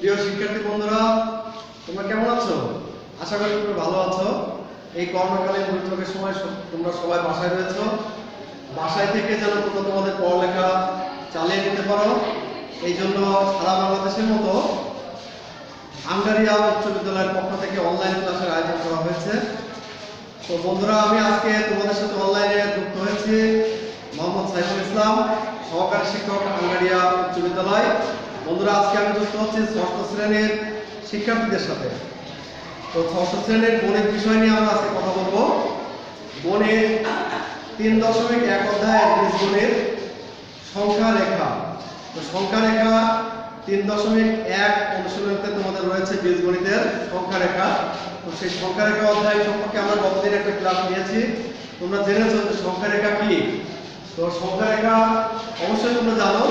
প্রিয় শিক্ষার্থী বন্ধুরা, তোমরা কেমন আছো? আশা করি তোমরা ভালো আছো। এই করোনাকালীন দুর্যোগের সময় তোমরা সবাই বাসায় রয়েছো। বাসায় থেকে যেন তোমরা তোমাদের পড়ালেখা চালিয়ে নিতে পারো। এই জন্য সারা বাংলাদেশের মতো আঙ্গারিয়া উচ্চ বিদ্যালয়ের পক্ষ থেকে অনলাইন ক্লাসের আয়োজন করা হয়েছে। তো বন্ধুরা, আমি আজকে তোমাদের সাথে অনলাইনে যুক্ত হয়েছি মোহাম্মদ সাইফুল ইসলাম, সহকারী শিক্ষক আঙ্গারিয়া উচ্চ বিদ্যালয়। বন্ধুরা, আজকে আমি যুক্ত হচ্ছি ষষ্ঠ শ্রেণির শিক্ষার্থীদের সাথে। তো ষষ্ঠ শ্রেণির গণিত বিষয় নিয়ে আমরা আজকে কথা বলব। গণিত তিন দশমিক এক অধ্যায় বীজগণিত সংখ্যা রেখা। তো সংখ্যা রেখা তিন দশমিক এক অনুশীলনীতে তোমাদের রয়েছে বীজগণিতের সংখ্যা রেখা। তো সেই সংখ্যা রেখা অধ্যায় সম্পর্কে আমরা গতদিন একটা ক্লাস নিয়েছি। তোমরা জেনেছো যে সংখ্যা রেখা কি? তো সংখ্যা রেখা অবশ্যই তোমরা জানো।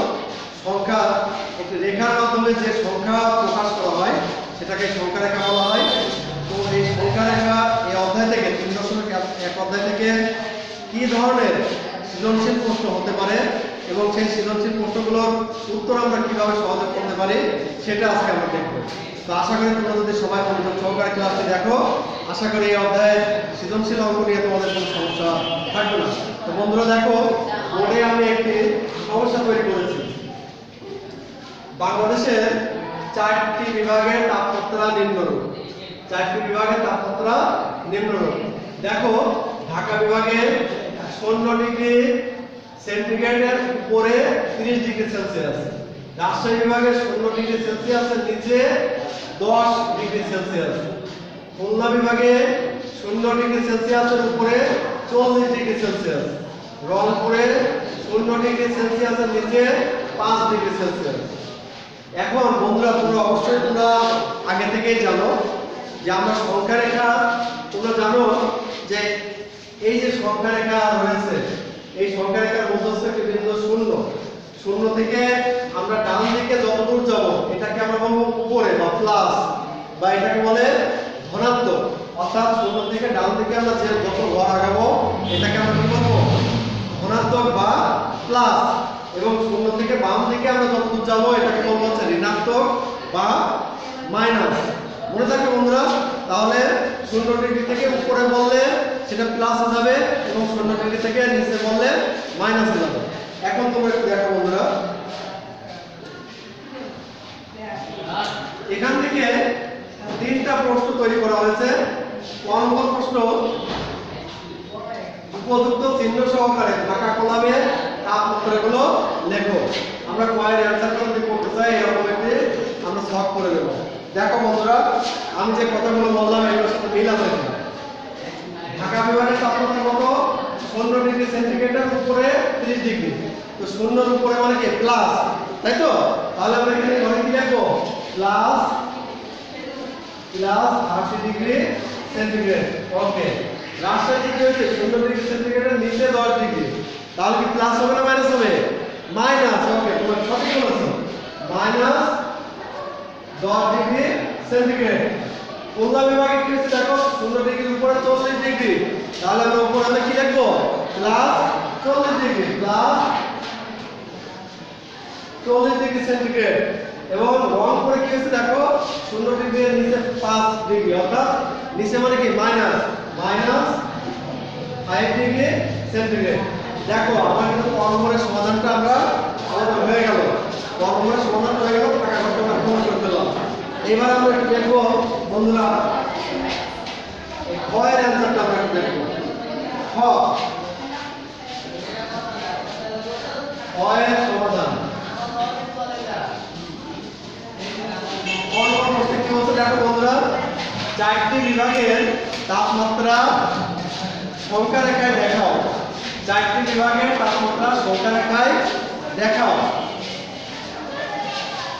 সংখ্যা, একটি রেখার মাধ্যমে যে সংখ্যা প্রকাশ করা হয়, সেটাকে সংখ্যা রেখা বলা হয়। তো এই সংখ্যা রেখা এই অধ্যায় থেকে, তিন দশমিক এক- অধ্যায় থেকে কি ধরনের সৃজনশীল প্রশ্ন হতে পারে এবং সেই সৃজনশীল প্রশ্নগুলোর উত্তর আমরা কীভাবে সহজে করতে পারি, সেটা আজকে আমরা দেখব। তো আশা করি তোমরা যদি সবাই মনোযোগ সহকারে ক্লাসটি দেখো, আশা করি এই অধ্যায়ে সৃজনশীল অঙ্ক নিয়ে তোমাদের কোনো সমস্যা থাকবে না। তো বন্ধুরা দেখো, বোর্ডে আমি একটি সমস্যা তৈরি করেছি। বাংলাদেশের চারটি বিভাগের তাপমাত্রা নিম্নরূপ। চারটি বিভাগের তাপমাত্রা নিম্নরূপ। দেখো, ঢাকা বিভাগে শূন্য ডিগ্রি সেন্টিগ্রেডের উপরে তিরিশ ডিগ্রি সেলসিয়াস রাজশাহী বিভাগে শূন্য ডিগ্রি সেলসিয়াসের নিচে দশ ডিগ্রি সেলসিয়াস খুলনা বিভাগে শূন্য ডিগ্রি সেলসিয়াসের উপরে চল্লিশ ডিগ্রি সেলসিয়াস রংপুরে শূন্য ডিগ্রি সেলসিয়াসের নিচে পাঁচ ডিগ্রি সেলসিয়াস এখন বন্ধুরা, তোমরা অবশ্যই তোমরা আগে থেকেই জানো যে আমরা সংখ্যা রেখা, তোমরা জানো যে এই যে সংখ্যা রেখা রয়েছে, এই সংখ্যা রেখার মধ্যস্থ একটি বিন্দু শূন্য। শূন্য থেকে আমরা ডান দিকে যত দূর যাব, এটাকে আমরা বলব উপরে বা প্লাস বা এটাকে বলে ধনাত্মক। অর্থাৎ শূন্য থেকে ডান দিকে আমরা যে যত ঘর আগাবো, এটাকে আমরা কি বলব? ধনাত্মক বা প্লাস এবং শূন্য থেকে বাম দিকে আমরা যতদূর যাব, এটাকে বলব হচ্ছে ঋণাত্মক বা মাইনাস মনে থাকবে বন্ধুরা, তাহলে শূন্য ডিগ্রি থেকে উপরে বললে সেটা প্লাস হয়ে যাবে এবং শূন্য ডিগ্রি থেকে নিচে বললে মাইনাস হয়ে যাবে। এখন তোমরা একটু দেখো বন্ধুরা। এখান থেকে তিনটা প্রশ্ন তৈরি করা হয়েছে। নম্বর প্রশ্ন। উপযুক্ত চিহ্ন সহকারে ফাঁকা কলামে তাপমাত্রাগুলো লেখো। আমরা কয়ের অ্যান্সারগুলো যদি করতে এরকম একটি আমরা সলভ করে দেবো। দেখো বন্ধুরা, আমি যে কথাগুলো বললাম এগুলোর সাথে মিল আছে ঢাকা বিভাগের তাপমাত্রা কত? শূন্য ডিগ্রি সেন্টিগ্রেডের উপরে ত্রিশ ডিগ্রি। তো শূন্যর উপরে মানে কি? প্লাস তাই তো? তাহলে আমরা এখানে ঘরে কি লিখব? প্লাস প্লাস আশি degree centigrade okay Rajshahi degree হচ্ছে শূন্য ডিগ্রি সেন্টিগ্রেডের নিচে দশ ডিগ্রি। তাহলে কি প্লাস হবে না মাইনাস হবে? মাইনাস ওকে তোমার সঠিক বলেছ মাইনাস দশ ডিগ্রি সেন্টিগ্রেড খুলনা বিভাগে কি হচ্ছে দেখো শূন্য ডিগ্রির উপরে? চল্লিশ ডিগ্রি তাহলে আমরা উপরে আমরা কি লিখব? প্লাস চল্লিশ ডিগ্রি প্লাস চল্লিশ ডিগ্রি সেন্টিগ্রেড এবং রংপুরে কি হচ্ছে দেখো? শূন্য ডিগ্রি নিচে পাঁচ ডিগ্রি অর্থাৎ নিচে মানে কি? Minus minus five degree centigrade দেখো, আমার কিন্তু কর্মরের সমাধানটা আমরা আমাদের হয়ে গেল। কর্মরের সমাধানটা হয়ে গেল, টাকা খরচ আমরা পূরণ করে ফেললাম এবার আমরা একটু দেখব, বন্ধুরা? ক্ষয়ের অ্যান্সারটা আমরা একটু দেখব? খ। সমাধান। চারটি বিভাগের তাপমাত্রা সংখ্যা রেখায় দেখাও। চারটি বিভাগের তাপমাত্রা সংখ্যা রেখায় দেখাও।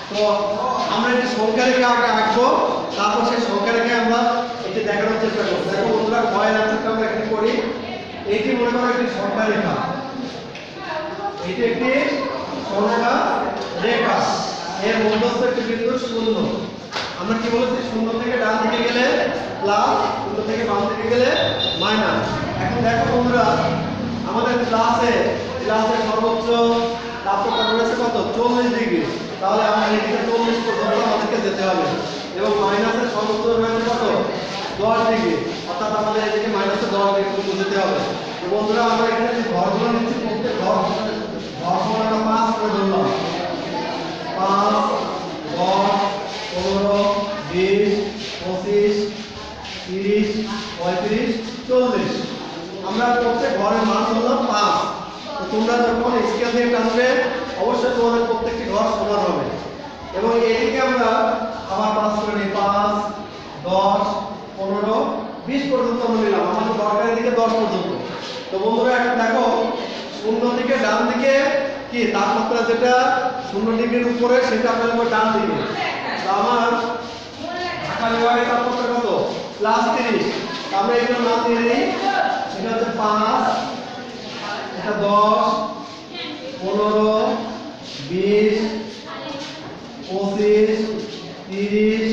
তো আমরা একটি সংখ্যা রেখা আগে আঁকবো তারপর সেই সংখ্যা রেখে আমরা এটি দেখানোর চেষ্টা করব। দেখো বন্ধুরা ভয়ের আনসারটা আমরা এখানে করি, এটি মনে করো একটি সংখ্যা রেখা এটি একটি সংখ্যা রেখা। এর মধ্যস্থ একটি বিন্দু শূন্য। আমরা কি বলেছি? শূন্য থেকে ডান দিকে গেলে প্লাস শূন্য থেকে বাম দিকে গেলে মাইনাস। এখন দেখো বন্ধুরা আমাদের ক্লাসে ক্লাসে সর্বোচ্চ তাপমাত্রা রয়েছে কত? চল্লিশ ডিগ্রি তাহলে আমরা এদিকে চল্লিশ পর্যন্ত আমাদেরকে যেতে হবে। এবং মাইনাসের সর্বোচ্চ রয়েছে কত? দশ ডিগ্রি অর্থাৎ আমাদের এদিকে মাইনাসে দশ ডিগ্রি পর্যন্ত যেতে হবে। তো বন্ধুরা, আমরা এখানে যে ঘরগুলো নিচ্ছি, প্রত্যেক ঘর ঘর আমরা পাঁচ করে ধরলাম পাঁচ, দশ, পনেরো, বিশ, পঁচিশ, তিরিশ, পঁয়ত্রিশ, চল্লিশ। আমরা প্রত্যেক ঘরের মান ধরলাম পাঁচ তোমরা যখন স্কেল দিয়ে টানবে, অবশ্যই তোমাদের প্রত্যেকটি ঘর সমান হবে। এবং এদিকে আমরা আবার পাঁচ করে নিই, পাঁচ, দশ, পনেরো, বিশ পর্যন্ত আমরা নিলাম। আমাদের দরকারের দিকে দশ পর্যন্ত। তো বন্ধুরা, এখন দেখো, শূন্য থেকে ডান দিকে কি? তাপমাত্রা যেটা শূন্য ডিগ্রির উপরে, সেটা আমরা নেব ডান দিকে। আমার ঢাকা বিভাগের তাপমাত্রা কত? প্লাস তিরিশ। আমরা এগুলো নাম দিয়ে দিই। এটা হচ্ছে পাঁচ, এটা দশ, পনেরো, বিশ, পঁচিশ, তিরিশ,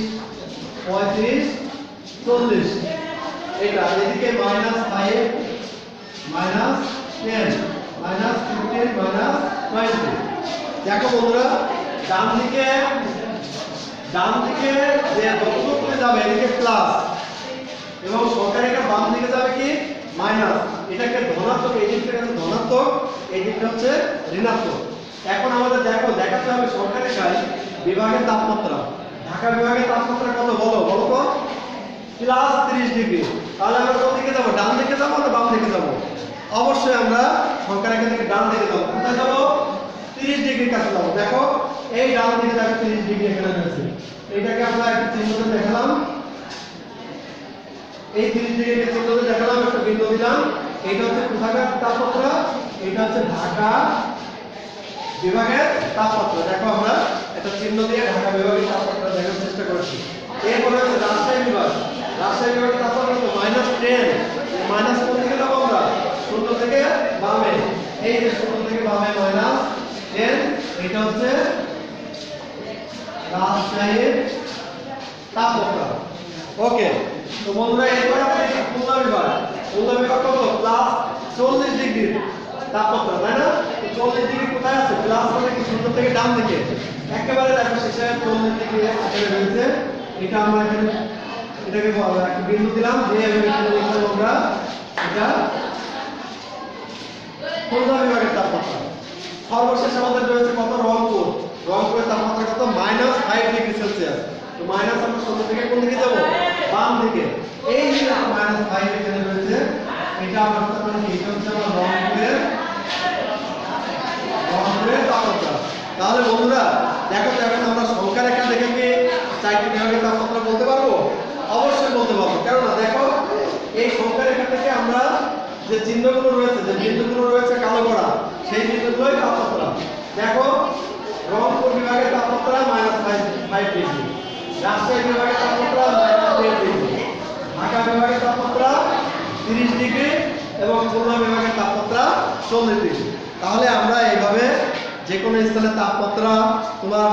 পঁয়ত্রিশ, চল্লিশ। এটা, এদিকে minus five minus ten minus fifteen minus twenty দেখো বন্ধুরা ডান দিকে ডান দিকে যে যতটুকু যাবে, এদিকে প্লাস এবং সরকারিটা বাম দিকে যাবে কি? মাইনাস এটাকে ধনাত্মক, এই দিকটা ধনাত্মক? এই দিকটা হচ্ছে ঋণাত্মক। এখন আমাদের দেখো, দেখাতে হবে সরকারের কাজ বিভাগের তাপমাত্রা। ঢাকা বিভাগের তাপমাত্রা কত? বলো বলো তো। প্লাস তিরিশ ডিগ্রি। তাহলে আমরা কোন দিকে যাব? ডান দিকে যাব না বাম দিকে যাব? অবশ্যই আমরা সংখ্যা রেখা থেকে ডান দিকে যাব। কোথায় যাব? তিরিশ ডিগ্রির কাছে যাব। দেখো, এই ডান দিকে দেখো তিরিশ ডিগ্রি এখানে রয়েছে। এটাকে আমরা একটু চিহ্ন দেখালাম। এই তিরিশ দিয়ে দেখালাম একটা বিন্দু দিলাম। এটা হচ্ছে কোথাকার তাপমাত্রা? এটা হচ্ছে ঢাকা বিভাগের তাপমাত্রা। দেখো আমরা একটা চিহ্ন দিয়ে ঢাকা বিভাগের তাপমাত্রা দেখার চেষ্টা করছি। এরপরে হচ্ছে রাজশাহী বিভাগ। রাজশাহী বিভাগের তাপমাত্রা মাইনাস টেন মাইনাস কোন দিকে যাব আমরা? শূন্য থেকে বামে। এই যে শূন্য থেকে বামে মাইনাস টেন এটা হচ্ছে রাজশাহীর তাপমাত্রা। ওকে তো বন্ধুরা এরপরে আমরা দেখি খুলনা বিভাগ খুলনা বিভাগ কত? প্লাস চল্লিশ ডিগ্রি তাপমাত্রা, তাই না? চল্লিশ ডিগ্রি কোথায় আছে? প্লাস মানে কি সুন্দর থেকে ডান দিকে? একেবারে দেখো শেষে চল্লিশ ডিগ্রি এখানে রয়েছে। এটা আমরা এখানে, এটাকে বিন্দু দিলাম দিয়ে আমি আমরা, এটা খুলনা বিভাগের তাপমাত্রা। সর্বশেষ আমাদের রয়েছে কত? রংপুর। রংপুরের তাপমাত্রা কত? মাইনাস ফাইভ ডিগ্রি সেলসিয়াস তো মাইনাস আমরা থেকে কোন দিকে যাব? বাম দিকে। এই যে মাইনাস এখানে রয়েছে, এটা মানে হচ্ছে তাপমাত্রা তাহলে বন্ধুরা, দেখো তো এখন আমরা সংখ্যা রেখা দেখে কি চারটি বিভাগের তাপমাত্রা বলতে পারব? অবশ্যই বলতে পারব। কেননা দেখো, এই সংখ্যা রেখা থেকে আমরা যে চিহ্নগুলো রয়েছে, যে বিন্দুগুলো রয়েছে কালো করা, সেই বিন্দুগুলোই তাপমাত্রা। দেখো, রংপুর বিভাগের তাপমাত্রা মাইনাস ফাইভ ডিগ্রি রাজশাহী বিভাগের তাপমাত্রা মাইনাস ডিগ্রি ঢাকা বিভাগের তাপমাত্রা তিরিশ ডিগ্রি এবং খুলনা বিভাগের তাপমাত্রা চল্লিশ ডিগ্রি তাহলে আমরা এইভাবে যে কোনো স্থানের তাপমাত্রা, তোমার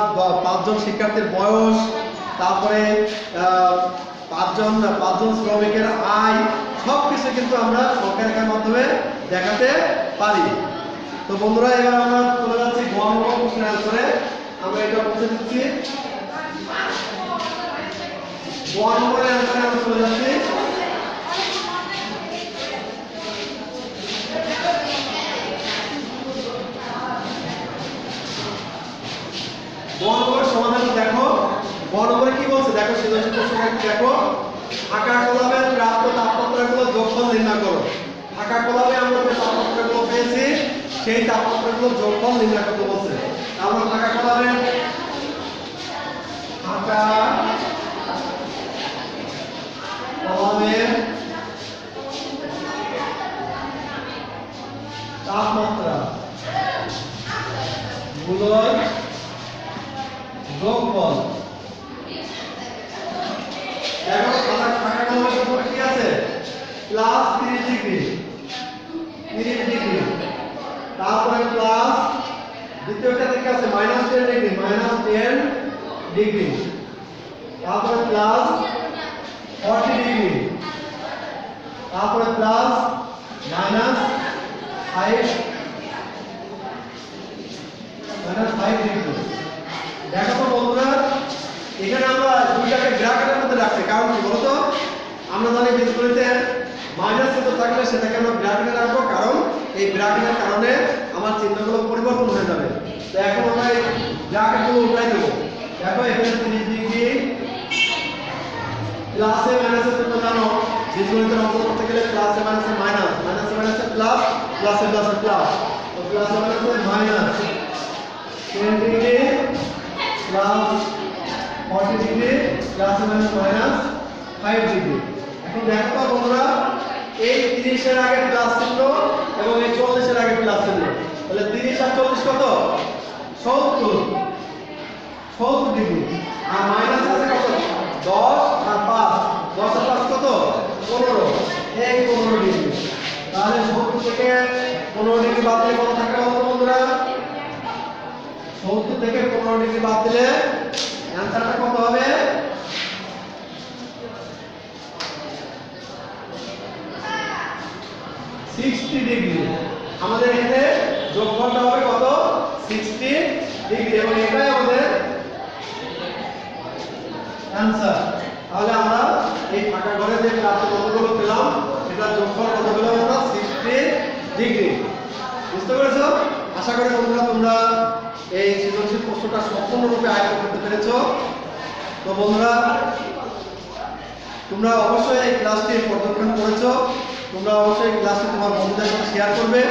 পাঁচজন শিক্ষার্থীর বয়স, তারপরে পাঁচজন পাঁচজন শ্রমিকের আয় সব কিছু কিন্তু আমরা সংখ্যা মাধ্যমে দেখাতে পারি। তো বন্ধুরা, এবার আমরা চলে যাচ্ছি গণ প্রশ্ন করে আমরা এটা মুছে দিচ্ছি। গণ করে অ্যান্সারে আমরা চলে যাচ্ছি বর্গের সমাধান দেখো। বর্গের কি বলছে? দেখো সৃজনশীল প্রশ্নটা দেখো। ফাঁকা কলামের প্রাপ্ত তাপমাত্রাগুলো যোগফল নির্ণয় করো। ফাঁকা কলামে আমরা যে তাপমাত্রাগুলো পেয়েছি, সেই তাপমাত্রাগুলো যোগফল নির্ণয় করতে বলছে। আমরা ফাঁকা কলামে ফাঁকা কলামের তাপমাত্রা গুলোর যোগফল দেখো ফাঁকা ফাঁকা কলামের উপরে কি আছে? প্লাস তিরিশ ডিগ্রি। তিরিশ ডিগ্রি। তারপরে প্লাস দ্বিতীয়টা দিকে আছে, minus ten degree, minus ten degree. তারপরে প্লাস ফর্টি ডিগ্রি। তারপরে plus minus five minus five degree দেখো তো বন্ধুরা এখানে আমরা ব্র্যাকেটের মধ্যে রাখছে কারণ কি বলতো? আমরা জানি বীজগণিতে মাইনাস চিহ্ন থাকলে সেটাকে আমরা ব্র্যাকেটে রাখব কারণ এই ব্র্যাকেটের কারণে আমার চিহ্নগুলো পরিবর্তন হয়ে যাবে। তো এখন আমরা এই ব্র্যাকেটগুলো উঠাই দেবো। দেখো, এখানে তিরিশ ডিগ্রি প্লাসে মাইনাসে তোমরা জানো বীজগণিতের অঙ্ক করতে গেলে প্লাসে মাইনাসে মাইনাস মাইনাসে মাইনাসে প্লাস প্লাসে প্লাসে প্লাস তো প্লাসে মাইনাসে minus 10 degree plus 40 degree plus minus minus 5 degree. এখন দেখো তো বন্ধুরা, এই 30 এর আগে প্লাস চিহ্ন এবং এই 40 এর আগে প্লাস চিহ্ন। তাহলে 30 আর 40 কত? 70 70 ডিগ্রি। আর মাইনাস আছে কত? 10 আর 5 10 আর 5 কত? 15 এই 15 ডিগ্রি। তাহলে 70 থেকে 15 ডিগ্রি বাদ দিলে কত থাকে বন্ধুরা? সত্তর থেকে পনেরো ডিগ্রি বাদ দিলে হবে? সিক্সটি ডিগ্রি আমাদের এখানে যোগফলটা হবে কত? সিক্সটি ডিগ্রি এবং এটাই আমাদের অ্যান্সার তাহলে আমরা এই ফাঁকা ঘরে যে ক্লাসে কতগুলো পেলাম সেটার যোগফল কত পেলাম আমরা? সিক্সটি ডিগ্রি বুঝতে পেরেছ? আশা করি বন্ধুরা তোমরা এই সৃজনশীল প্রশ্নটা সম্পূর্ণরূপে আয়ত্ত করতে পেরেছ। তো বন্ধুরা, তোমরা অবশ্যই এই ক্লাসটি পর্যবেক্ষণ করেছ। তোমরা অবশ্যই ক্লাসটি তোমার বন্ধুদের সাথে শেয়ার করবে।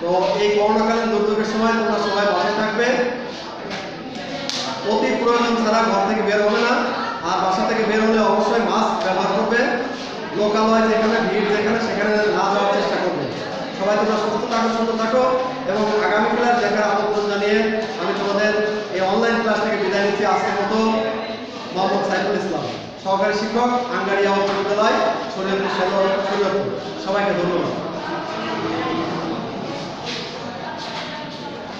তো এই করোনাকালীন দুর্যোগের সময় তোমরা সবাই বাসায় থাকবে। অতি প্রয়োজন ছাড়া ঘর থেকে বের হবে না। আর বাসা থেকে বের হলে অবশ্যই মাস্ক ব্যবহার করবে। লোকালয় যেখানে, ভিড় যেখানে, সেখানে না যাওয়ার চেষ্টা করবে। সবাই তোমরা সুস্থ থাকো, সুন্দর থাকো এবং আগামী ক্লাস দেখার আমন্ত্রণ জানিয়ে আমি তোমাদের অনলাইন ক্লাস থেকে বিদায় নিচ্ছি। আজকের মতো মোহাম্মদ সাইফুল ইসলাম, সহকারী শিক্ষক, আঙ্গারিয়া বিদ্যালয় শরীয়তপুর। সবাইকে ধন্যবাদ।